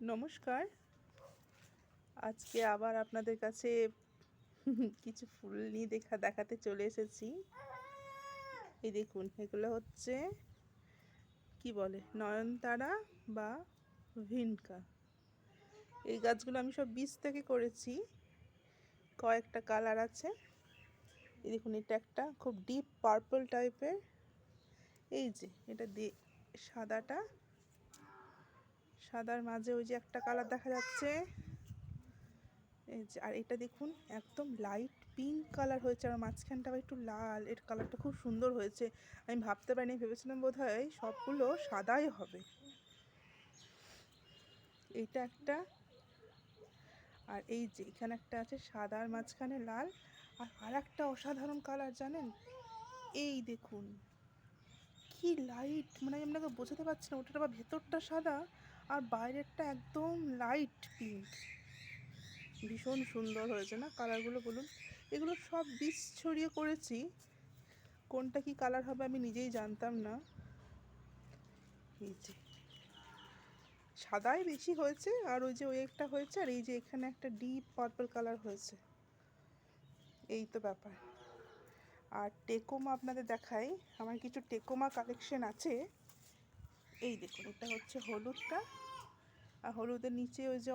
নমস্কার। আজকে আবার আপনাদের কাছে কিছু ফুল নিয়ে দেখা, দেখাতে চলে এসেছি। এই দেখুন, এগুলো হচ্ছে কি বলে, নয়নতারা বা ভিনকা। এই গাছগুলো আমি সব বীজ থেকে করেছি। কয়েকটা কালার আছে। এই দেখুন, এটা একটা খুব ডিপ পার্পল টাইপের এই যে, এটা দিয়ে সাদাটা সাদার মাঝে ওই যে একটা কালার দেখা যাচ্ছে। আর এটা দেখুন, একদম লাইট পিঙ্ক কালার হয়েছে, আর মাঝখানটা একটু লাল। এর কালারটা খুব সুন্দর হয়েছে। আমি ভাবতে পারিনি, ভেবেছিলাম বোধ হয় সবগুলো সাদাই হবে। এইটা একটা, আর এই যে, এখানে একটা আছে সাদার মাঝখানে লাল, আর আর একটা অসাধারণ কালার জানেন? এই দেখুন, কি লাইট মানে আমি আপনাকে বোঝাতে পারছি না, ওটার আবার ভেতরটা সাদা আর বাইরেরটা একদম লাইট পিঙ্ক ভীষণ সুন্দর হয়েছে না কালারগুলো বলুন? এগুলো সব বীজ ছড়িয়ে করেছি কোনটা কি কালার হবে আমি নিজেই জানতাম না। এই যে। সাদাই বেশি হয়েছে আর ওই যে ওই একটা হয়েছে আর এই যে এখানে একটা ডিপ পার্পল কালার হয়েছে। এই তো ব্যাপার। আর টেকোমা আপনাদের দেখাই। আমার কিছু টেকোমা কালেকশন আছে। এই দেখুন, এটা হচ্ছে হলুদটা আর হলুদের নিচে ওই যে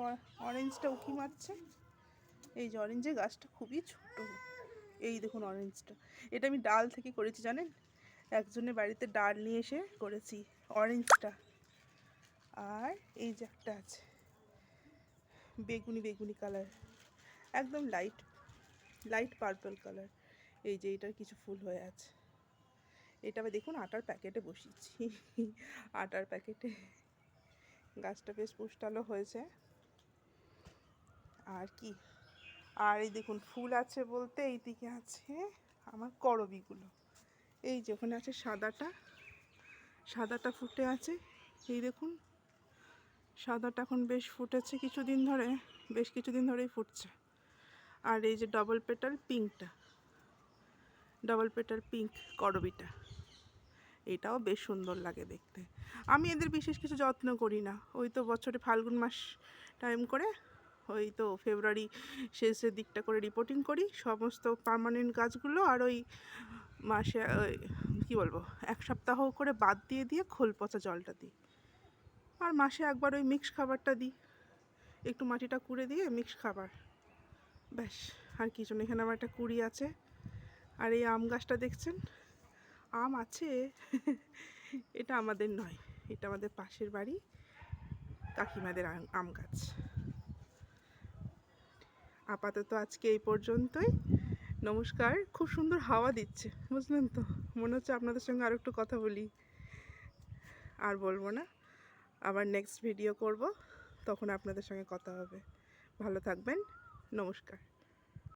অরেঞ্জটা উকি মারছে। এই যে অরেঞ্জের গাছটা খুবই ছোট। এই দেখুন অরেঞ্জটা এটা আমি ডাল থেকে করেছি, জানেন? একজনের বাড়িতে ডাল নিয়ে এসে করেছি অরেঞ্জটা আর এই যে একটা আছে, বেগুনি বেগুনি কালার। একদম লাইট লাইট পার্পল কালার। এই যে এটার কিছু ফুল হয়ে আছে। এটা আবার দেখুন আটার প্যাকেটে বসিয়েছি। আটার প্যাকেটে গাছটা বেশ পুষ্টালো হয়েছে। আর কি? আর এই দেখুন ফুল আছে বলতে এই দিকে আছে আমার করবিগুলো। এই যে ওখানে আছে সাদাটা সাদাটা ফুটে আছে। এই দেখুন, সাদাটা এখন বেশ ফুটেছে কিছুদিন ধরে, বেশ কিছুদিন ধরেই ফুটছে। আর এই যে ডবল পেটাল পিঙ্কটা ডবল পেটার পিঙ্ক করবিটা। এটাও বেশ সুন্দর লাগে দেখতে। আমি এদের বিশেষ কিছু যত্ন করি না। ওই তো বছরে ফাল্গুন মাস টাইম করে, ওই তো ফেব্রুয়ারি শেষের দিকটা করে রিপোর্টিং করি। সমস্ত পার্মানেন্ট গাছগুলো আর ওই মাসে, ওই কী বলব, এক সপ্তাহ করে বাদ দিয়ে দিয়ে খোল পচা জলটা দিই। আর মাসে একবার ওই মিক্স খাবারটা দিই। একটু মাটিটা কুড়ে দিয়ে মিক্স খাবার। ব্যাস, আর কিছু এখানে আমার একটা কুড়ি আছে। আর এই আম গাছটা দেখছেন? আম আছে। এটা আমাদের নয়, এটা আমাদের পাশের বাড়ি, কাকিমাদের আম- গাছ। আপাতত আজকে এই পর্যন্তই। নমস্কার, খুব সুন্দর হাওয়া দিচ্ছে, বুঝলেন তো? মনে হচ্ছে আপনাদের সঙ্গে আরও একটু কথা বলি। আর বলব না, আবার নেক্সট ভিডিও করব, তখন আপনাদের সঙ্গে কথা হবে। ভালো থাকবেন, নমস্কার।